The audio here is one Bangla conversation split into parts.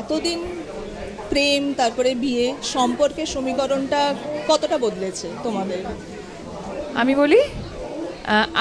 এতদিন প্রেম, তারপরে বিয়ে, সম্পর্কের সমীকরণটা কতটা বদলেছে তোমাদের? আমি বলি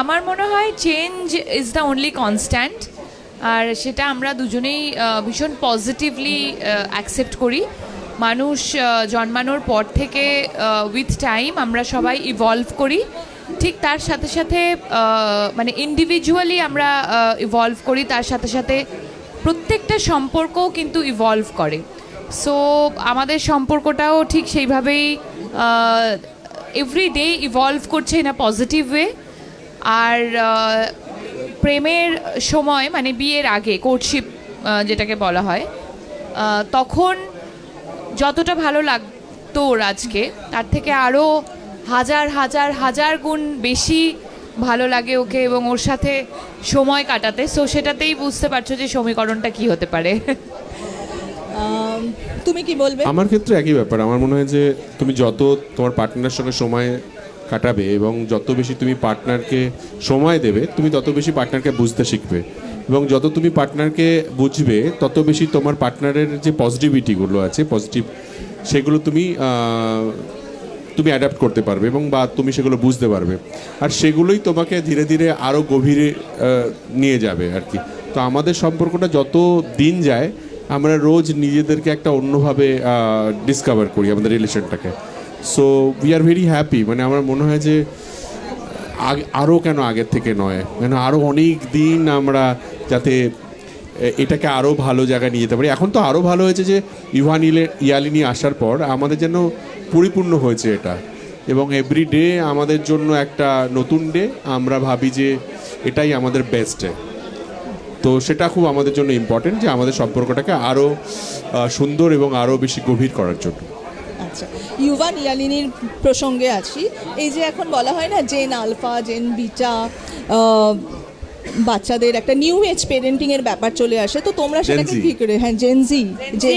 আমার মনে হয় change is the only constant আর সেটা আমরা দুজনেই ভীষণ পজিটিভলি অ্যাকসেপ্ট করি। মানুষ জন্মানোর পর থেকে উইথ টাইম আমরা সবাই ইভলভ করি। ঠিক তার সাথে সাথে মানে ইন্ডিভিজুয়ালি আমরা ইভলভ করি, তার সাথে সাথে প্রত্যেকটা সম্পর্কও কিন্তু ইভলভ করে। সো আমাদের সম্পর্কটাও ঠিক সেইভাবেই এভরি ডে ইভলভ করছে ইন আ পজিটিভ ওয়ে আর প্রেমের সময় মানে বিয়ের আগে কোর্টশিপ যেটাকে বলা হয় তখন যতটা ভালো লাগতো ওর আজকে, তার থেকে আরও হাজার হাজার হাজার গুণ বেশি ভালো লাগে ওকে এবং ওর সাথে সময় কাটাতে। সো সেটাতেই বুঝতে পারছ যে সমীকরণটা কি হতে পারে। তুমি কি বলবে? আমার ক্ষেত্রে একই ব্যাপার। আমার মনে হয় যে তুমি যত তোমার পার্টনারের সঙ্গে সময় কাটাবে এবং যত বেশি তুমি পার্টনারকে সময় দেবে তুমি তত বেশি পার্টনারকে বুঝতে শিখবে। এবং যত তুমি পার্টনারকে বুঝবে তত বেশি তোমার পার্টনারের যে পজিটিভিটিগুলো আছে পজিটিভ সেগুলো তুমি আহ, তুমি অ্যাডাপ্ট করতে পারবে এবং বা তুমি সেগুলো বুঝতে পারবে। আর সেগুলোই তোমাকে ধীরে ধীরে আরও গভীরে নিয়ে যাবে আর কি। তো আমাদের সম্পর্কটা যত দিন যায়, আমরা রোজ নিজেদেরকে একটা অন্যভাবে ডিসকভার করি আমাদের রিলেশনটাকে so we are very happy মানে আমার মনে হয় যে আরও কেন আগের থেকে নয়? কেন আরও অনেক দিন আমরা যাতে এটাকে আরও ভালো জায়গায় নিয়ে যেতে পারি। এখন তো আরও ভালো হয়েছে যে, ইভান ইয়ালিনী আসার পর আমাদের যেন পরিপূর্ণ হয়েছে এটা। এবং এভরি ডে আমাদের জন্য একটা নতুন ডে আমরা ভাবি যে এটাই আমাদের বেস্ট ডে তো সেটা খুব আমাদের জন্য ইম্পর্টেন্ট যে আমাদের সম্পর্কটাকে আরও সুন্দর এবং আরও বেশি গভীর করার জন্য। আচ্ছা ইউভান ইয়ালিনীর প্রসঙ্গে আছি। এই যে এখন বলা হয় না, জেন আলফা, জেন বিটা বাচ্চাদের একটা নিউ এজ পেরেন্টিং এর ব্যাপার চলে আসে তো তোমরা সেটাকে কি করে হ্যাঁ জেনজি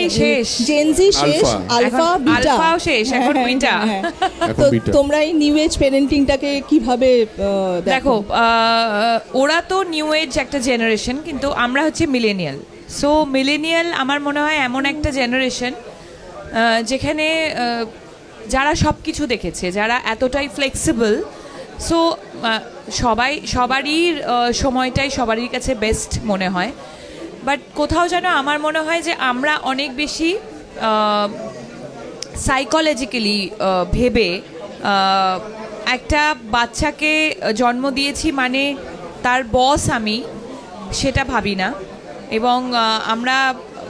শেষ। জেনজি শেষ। আলফা বিটা শেষ, এখন beta। এখন তো তোমরা এই নিউ এজ পেরেন্টিংটাকে কীভাবে দেখো আহ, ওরা তো নিউ এজ একটা জেনারেশন কিন্তু আমরা হচ্ছে মিলেনিয়াল সো মিলেনিয়াল আমার মনে হয় এমন একটা জেনারেশন যেখানে যারা সব কিছু দেখেছে যারা এতটাই ফ্লেক্সিবল সো সবাই, সবারই সময়টাই সবারই কাছে বেস্ট মনে হয়। বাট কোথাও যেন আমার মনে হয় যে আমরা অনেক বেশি সাইকোলজিক্যালি ভেবে একটা বাচ্চাকে জন্ম দিয়েছি মানে তার বস আমি, সেটা ভাবি না। এবং আমরা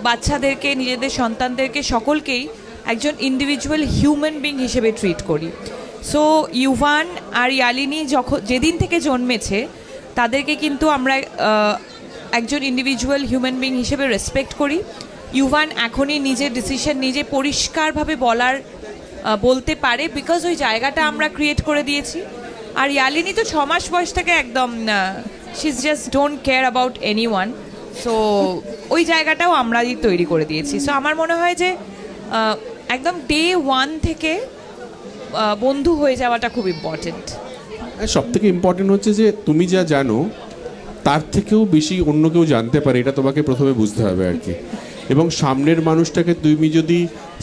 বাচ্চাদেরকে, নিজেদের সন্তানদেরকে সকলকেই একজন ইন্ডিভিজুয়াল হিউম্যান বিং হিসেবে ট্রিট করি। সো ইউভান আর ইয়ালিনি যখন, যেদিন থেকে জন্মেছে, তাদেরকে কিন্তু আমরা একজন ইন্ডিভিজুয়াল হিউম্যান বিং হিসেবে রেসপেক্ট করি। ইউভান এখনই নিজের ডিসিশন নিজে পরিষ্কারভাবে বলার বলতে পারে বিকজ ওই জায়গাটা আমরা ক্রিয়েট করে দিয়েছি। আর ইয়ালিনি তো ছমাস মাস বয়স থেকে একদম she is just don't care about anyone so ওই জায়গাটাও আমরাই তৈরি করে দিয়েছি। সো আমার মনে হয় যে একদম ডে ওয়ান থেকে বন্ধু হয়ে যাওয়াটা খুব ইম্পর্টেন্ট সব থেকে ইম্পর্টেন্ট হচ্ছে যে তুমি যা জানো, তার থেকেও বেশি অন্য কেউ জানতে পারে, এটা তোমাকে প্রথমে বুঝতে হবে আর কি। এবং সামনের মানুষটাকে তুমি যদি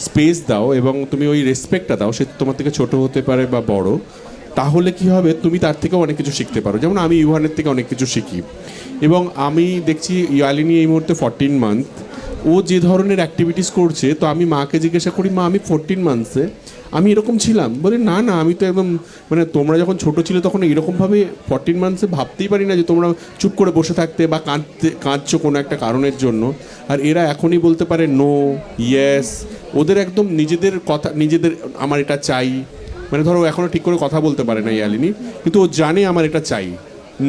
স্পেস দাও এবং তুমি ওই রেসপেক্টটা দাও, সে তোমার থেকে ছোট হতে পারে বা বড়, তাহলে কি হবে? তুমি তার থেকেও অনেক কিছু শিখতে পারো। যেমন আমি ইউহানের থেকে অনেক কিছু শিখি। এবং আমি দেখছি ইয়ালিনী এই মুহূর্তে ফরটিন মান্থ ও যে ধরনের অ্যাক্টিভিটিস করছে, তো আমি মাকে জিজ্ঞাসা করি, মা, আমি ফোরটিন মান্থসে আমি এরকম ছিলাম। বলে, না না, আমি তো একদম মানে তোমরা যখন ছোট ছিল তখন এরকমভাবে ফরটিন মান্থসে ভাবতেই পারি না যে তোমরা চুপ করে বসে থাকতে বা কাঁদতে, কাঁদছো কোনো একটা কারণের জন্য। আর এরা এখনই বলতে পারে, নো ইয়েস ওদের একদম নিজেদের কথা, নিজেদের, আমার এটা চাই। মানে ধরো এখনও ঠিক করে কথা বলতে পারে না ইয়ালিনী, কিন্তু ও জানে আমার এটা চাই।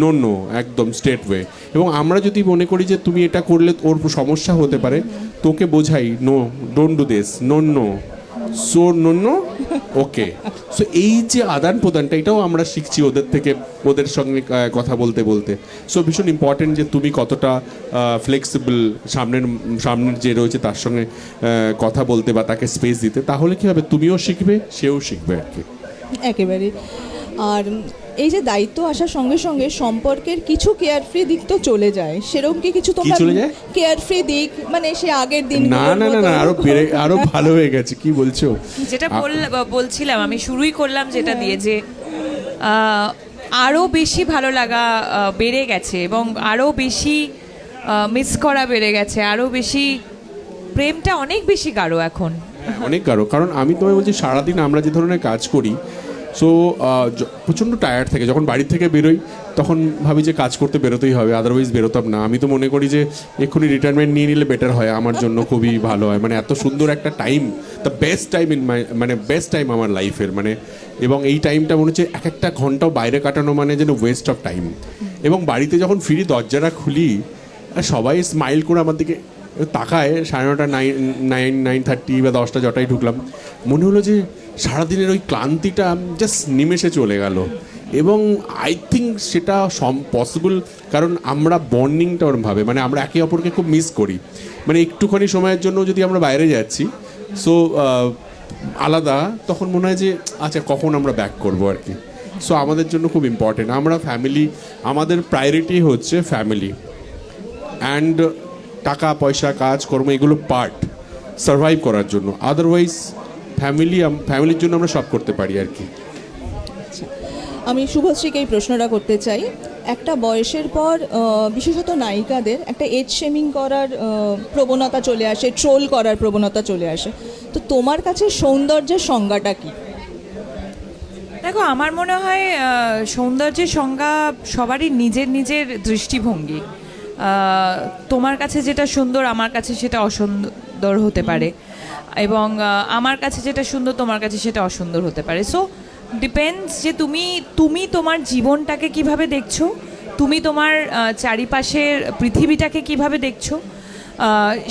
নো নো, একদম স্ট্রেট ওয়ে এবং আমরা যদি মনে করি যে তুমি এটা করলে ওর সমস্যা হতে পারে, তোকে বোঝাই, no don't do this no no. So no no okay so এই যে আদান প্রদানটা, এটাও আমরা শিখছি ওদের থেকে, ওদের সঙ্গে কথা বলতে বলতে। সো ভীষণ ইম্পর্টেন্ট যে তুমি কতটা ফ্লেক্সিবল সামনের সামনের যে রয়েছে তার সঙ্গে কথা বলতে বা তাকে স্পেস দিতে, তাহলে কী হবে? তুমিও শিখবে, সেও শিখবে আর কি। একেবারে। আর এই যে দায়িত্ব আসার সঙ্গে সঙ্গে সম্পর্কের কিছু কেয়ার ফ্রি দিক তো চলে যায়। সেরকম কি কিছু তোমরা চলে যায়? কেয়ার ফ্রি দিক মানে সে আগের দিন না না না না আরও বেড়ে আরও ভালো হয়ে গেছে কি বলছো? যেটা বলছিলাম আমি শুরুই করলাম যেটা দিয়ে যে আরও বেশি ভালো লাগা বেড়ে গেছে এবং আরও বেশি মিস করা বেড়ে গেছে আরও বেশি প্রেমটা অনেক বেশি গাঢ় এখন। হ্যাঁ, অনেক গাঢ়। কারণ আমি তোমায় বলছি সারাদিন আমরা যে ধরনের কাজ করি সো প্রচণ্ড টায়ার্ড থাকে, যখন বাড়ি থেকে বেরোই, তখন ভাবি যে কাজ করতে বেরোতেই হবে আদারওয়াইজ বেরোতাম না। আমি তো মনে করি যে, এক্ষুনি রিটায়ারমেন্ট নিয়ে নিলে বেটার হয়, আমার জন্য খুবই ভালো হয়। মানে এত সুন্দর একটা time the best time in my মানে বেস্ট টাইম আমার লাইফের মানে এবং এই টাইমটা মনে হচ্ছে এক একটা ঘন্টাও বাইরে কাটানো মানে যেন ওয়েস্ট অফ টাইম এবং বাড়িতে যখন ফিরি, দরজাটা খুলি, আর সবাই স্মাইল করে আমার দিকে তাকায় সাড়ে নটা নাইন নাইন নাইন থার্টি বা দশটা জটাই ঢুকলাম, মনে হলো যে সারাদিনের ওই ক্লান্তিটা জাস্ট নিমেষে চলে গেল। এবং আই থিঙ্ক সেটা সম পসিবল কারণ আমরা বন্ডিংটা ওরমভাবে মানে আমরা একে অপরকে খুব মিস করি। মানে একটুখানি সময়ের জন্য যদি আমরা বাইরে যাচ্ছি সো আলাদা, তখন মনে হয় যে আচ্ছা কখন আমরা ব্যাক করব আর কি? সো আমাদের জন্য খুব ইম্পর্টেন্ট আমরা ফ্যামিলি আমাদের প্রায়োরিটি হচ্ছে ফ্যামিলি অ্যান্ড টাকা পয়সা কাজ কর্ম এগুলো পার্ট সার্ভাইভ করার জন্য। আদারওয়াইজ ফ্যামিলি ফ্যামিলির জন্য আমরা সব করতে পারি আর কি। আমি শুভশ্রীকে এই প্রশ্নটা করতে চাই। একটা বয়সের পর বিশেষত নায়িকাদের একটা এজ শেমিং করার প্রবণতা চলে আসে ট্রোল করার প্রবণতা চলে আসে। তো তোমার কাছে সৌন্দর্যের সংজ্ঞাটা কি? দেখো আমার মনে হয় সৌন্দর্যের সংজ্ঞা সবারই নিজের নিজের দৃষ্টিভঙ্গি। তোমার কাছে যেটা সুন্দর, আমার কাছে সেটা অসুন্দর হতে পারে। এবং আমার কাছে যেটা সুন্দর, তোমার কাছে সেটা অসুন্দর হতে পারে। সো ডিপেন্ডস যে তুমি তুমি তোমার জীবনটাকে কীভাবে দেখছ, তুমি তোমার চারিপাশের পৃথিবীটাকে কীভাবে দেখছ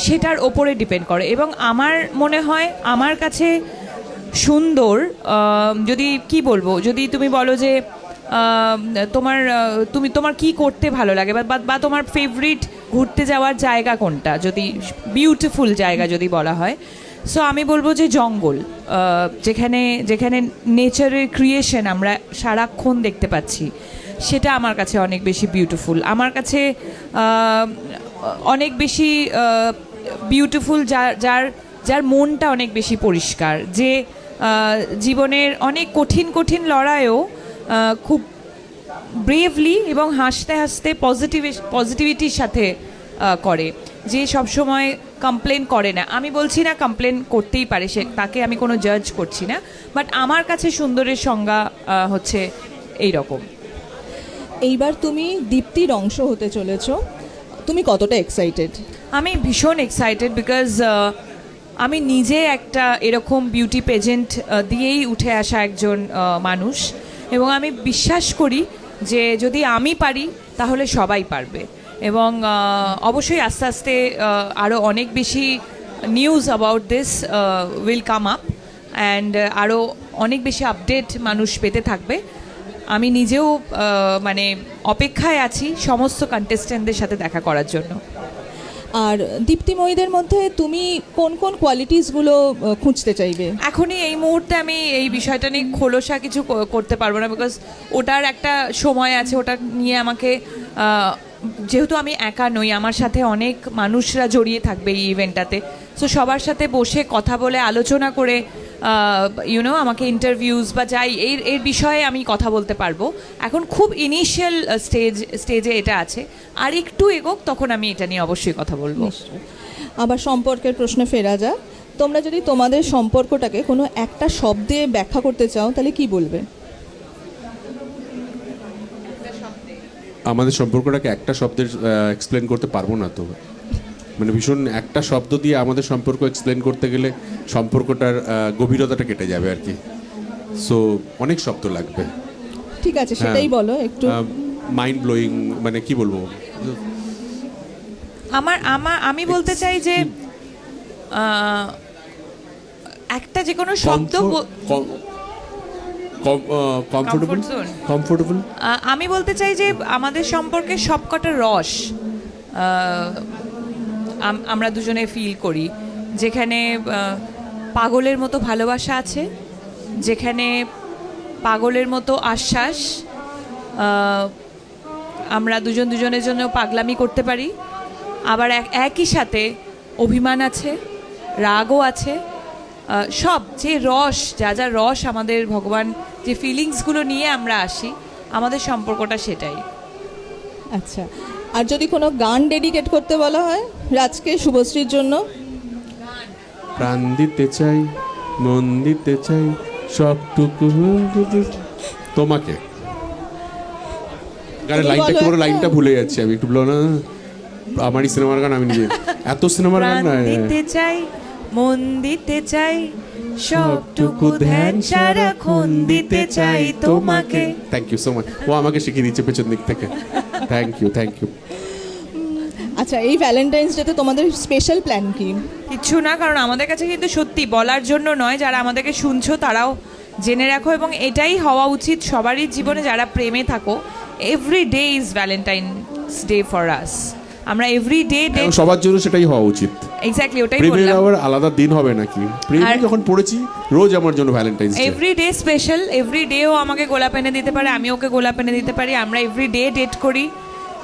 সেটার ওপরে ডিপেন্ড করে। এবং আমার মনে হয়, আমার কাছে সুন্দর যদি, কি বলব? যদি তুমি বলো যে তোমার তুমি, তোমার কি করতে ভালো লাগে? বা, বা- তোমার ফেভারিট ঘুরতে যাওয়ার জায়গা কোনটা? যদি বিউটিফুল জায়গা যদি বলা হয়। সো আমি বলব যে জঙ্গল। যেখানে যেখানে নেচারের ক্রিয়েশন আমরা সারাক্ষণ দেখতে পাচ্ছি, সেটা আমার কাছে অনেক বেশি বিউটিফুল আমার কাছে অনেক বেশি বিউটিফুল যার যার যার মনটা অনেক বেশি পরিষ্কার। যে জীবনের অনেক কঠিন কঠিন লড়াইও খুব ব্রেভলি এবং হাসতে হাসতে পজিটিভ পজিটিভিটির সাথে করে। যে সব সময় কমপ্লেন করে না। আমি বলছি না কমপ্লেন করতেই পারে সে তাকে আমি কোনো জাজ করছি না। বাট আমার কাছে সুন্দরের সংজ্ঞা হচ্ছে এই রকম এইবার তুমি দীপ্তির অংশ হতে চলেছ। তুমি কতটা এক্সাইটেড আমি ভীষণ এক্সাইটেড বিকজ আমি নিজে একটা এরকম বিউটি পেজেন্ট দিয়েই উঠে আসা একজন মানুষ। এবং আমি বিশ্বাস করি যে যদি আমি পারি, তাহলে সবাই পারবে। এবং অবশ্যই আস্তে আস্তে আরও অনেক বেশি news about this will come up and আরও অনেক বেশি আপডেট মানুষ পেতে থাকবে। আমি নিজেও মানে অপেক্ষায় আছি সমস্ত কন্টেস্টেন্টদের সাথে দেখা করার জন্য। আর দীপ্তিময়ীদের মধ্যে তুমি কোন কোন কোয়ালিটিসগুলো খুঁজতে চাইবে? এখনই এই মুহূর্তে আমি এই বিষয়টা নিয়ে খোলসা কিছু করতে পারব না বিকজ ওটার একটা সময় আছে, ওটা নিয়ে আমাকে যেহেতু আমি একা নই, আমার সাথে অনেক মানুষরা জড়িয়ে থাকবে এই ইভেন্টটাতে সো সবার সাথে বসে কথা বলে, আলোচনা করে ইউনো আমাকে ইন্টারভিউজ বা যাই এর এর বিষয়ে আমি কথা বলতে পারব। এখন খুব ইনিশিয়াল স্টেজ স্টেজে এটা আছে। আর একটু এগোক তখন আমি এটা নিয়ে অবশ্যই কথা বলব। আবার সম্পর্কের প্রশ্নে ফেরা যাক। তোমরা যদি তোমাদের সম্পর্কটাকে কোনো একটা শব্দে ব্যাখ্যা করতে চাও তাহলে কি বলবে? আমাদের সম্পর্কটাকে একটা শব্দের এক্সপ্লেন করতে পারব না তো। মানে ভীষণ একটা শব্দ দিয়ে আমাদের সম্পর্ক এক্সপ্লেন করতে গেলে সম্পর্কটার গভীরতাটা কেটে যাবে আর কি। সো অনেক শব্দ লাগবে। ঠিক আছে সেটাই বলো একটু। মাইন্ড ব্লোয়িং মানে কি বলব? আমার আমার আমি বলতে চাই যে একটা যে কোনো শব্দ কমফোর্টেবল কমফোর্টেবল আমি বলতে চাই যে আমাদের সম্পর্কে সবকটা রস আমরা দুজনে ফিল করি। যেখানে পাগলের মতো ভালোবাসা আছে, যেখানে পাগলের মতো আশ্বাস আমরা দুজন দুজনের জন্য পাগলামি করতে পারি। আবার এক একই সাথে অভিমান আছে, রাগও আছে সব যে রস, যা যা রস আমাদের ভগবান, যে ফিলিংসগুলো নিয়ে আমরা আসি, আমাদের সম্পর্কটা সেটাই। আচ্ছা। আর যদি কোনো গান ডেডিকেট করতে বলা হয় রাজকে শুভশ্রীর জন্য। প্রাণ দিতে চাই মন দিতে চাই সবটুকু তোমাকে। গানের লাইনটা পুরো লাইনটা ভুলে যাচ্ছি আমি একটু বলো না। আমারই সিনেমার গান আমি নিজে এত সিনেমার গান প্রাণ না দিতে চাই মন দিতে চাই সবটুকু ধ্যান সারাক্ষণ দিতে চাই তোমাকে। থ্যাংক ইউ সো মাচ ও আমাকে শিখিয়ে দিচ্ছে পেছন দিক থেকে। থ্যাংক ইউ থ্যাংক ইউ আচ্ছা এই ভ্যালেন্টাইন্স ডেতে তোমাদের স্পেশাল প্ল্যান কি? কিচ্ছু না কারণ আমাদের কাছে কিন্তু সত্যি বলার জন্য নয়। যারা আমাদেরকে শুনছো তারাও জেনে রাখো এবং এটাই হওয়া উচিত সবারই জীবনে যারা প্রেমে থাকো। Every day is Valentine's day for us আমরা এভরি ডে সবার জন্য সেটাই হওয়া উচিত। এক্স্যাক্টলি ওটাই প্রেমের আবার আলাদা দিন হবে নাকি? প্রেমে যখন পড়েছি রোজ আমার জন্য Valentine's day every day special every day ও আমাকে গোলাপ এনে দিতে পারে আমি ওকে গোলাপ এনে দিতে পারি আমরা এভরি ডে ডেট করি।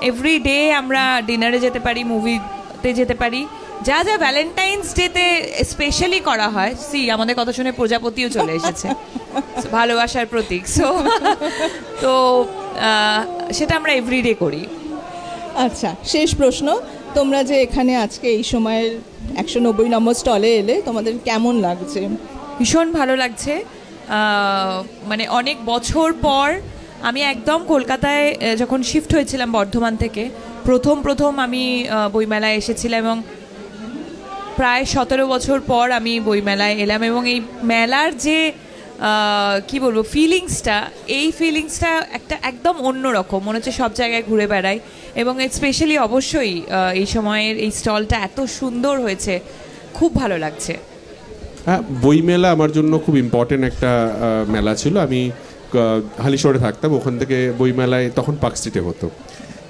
এভরি ডে আমরা ডিনারে যেতে পারি মুভিতে যেতে পারি। যা যা ভ্যালেন্টাইন্স ডেতে স্পেশালি করা হয় সি আমাদের কথা শুনে প্রজাপতিও চলে এসেছে। ভালোবাসার প্রতীক। সো তো সেটা আমরা এভরিডে করি। আচ্ছা শেষ প্রশ্ন। তোমরা যে এখানে আজকে এই সময়ের একশো নব্বই নম্বর স্টলে এলে তোমাদের কেমন লাগছে? ভীষণ ভালো লাগছে। মানে অনেক বছর পর আমি একদম কলকাতায় যখন শিফট হয়েছিলাম বর্ধমান থেকে, প্রথম প্রথম আমি বইমেলায় এসেছিলাম এবং প্রায় সতেরো বছর পর আমি বইমেলায় এলাম এবং এই মেলার যে কি বলব ফিলিংসটা এই ফিলিংসটা একটা একদম অন্য রকম। মনে হচ্ছে সব জায়গায় ঘুরে বেড়াই। এবং স্পেশালি অবশ্যই এই সময়ের এই স্টলটা এত সুন্দর হয়েছে। খুব ভালো লাগছে। হ্যাঁ বইমেলা আমার জন্য খুব ইম্পর্টেন্ট একটা মেলা ছিল। আমি আহ, হালিশহরে থাকতাম। ওখান থেকে বইমেলায় তখন পার্ক স্ট্রিটে হতো।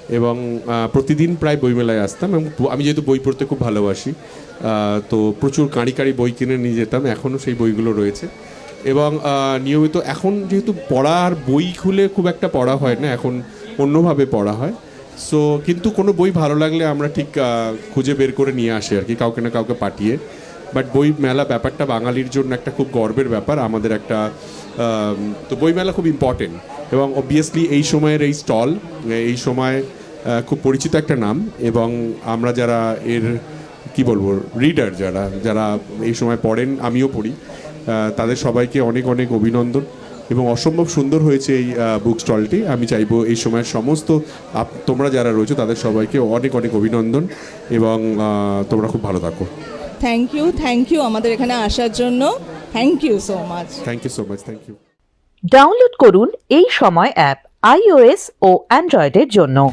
এবং প্রতিদিন প্রায় বইমেলায় আসতাম। এবং আমি যেহেতু বই পড়তে খুব ভালোবাসি তো প্রচুর কাঁড়ি কাঁড়ি বই কিনে নিয়ে যেতাম। এখনও সেই বইগুলো রয়েছে। এবং নিয়মিত এখন যেহেতু পড়া আর বই খুলে খুব একটা পড়া হয় না, এখন অন্যভাবে পড়া হয়। সো কিন্তু কোনো বই ভালো লাগলে আমরা ঠিক খুঁজে বের করে নিয়ে আসি আর কি, কাউকে না কাউকে পাঠিয়ে। বাট বই মেলা ব্যাপারটা বাঙালির জন্য একটা খুব গর্বের ব্যাপার, আমাদের একটা তো বই মেলা খুব ইম্পর্টেন্ট এবং অবভিয়াসলি এই সময়ের এই স্টল এই সময় খুব পরিচিত একটা নাম। এবং আমরা যারা এর, কি বলব রিডার যারা যারা এই সময় পড়েন, আমিও পড়ি। তাদের সবাইকে অনেক অনেক অভিনন্দন এবং অসম্ভব সুন্দর হয়েছে এই বুক স্টলটি আমি চাইব এই সময়ের সমস্ত আপ- তোমরা যারা রয়েছে তাদের সবাইকে অনেক অনেক অভিনন্দন এবং তোমরা খুব ভালো থাকো। থ্যাংক ইউ থ্যাংক ইউ আমাদের এখানে আসার জন্য। Thank you so much thank you so much thank you download করুন এই সময় অ্যাপ আইওএস ও অ্যান্ড্রয়েডের জন্য।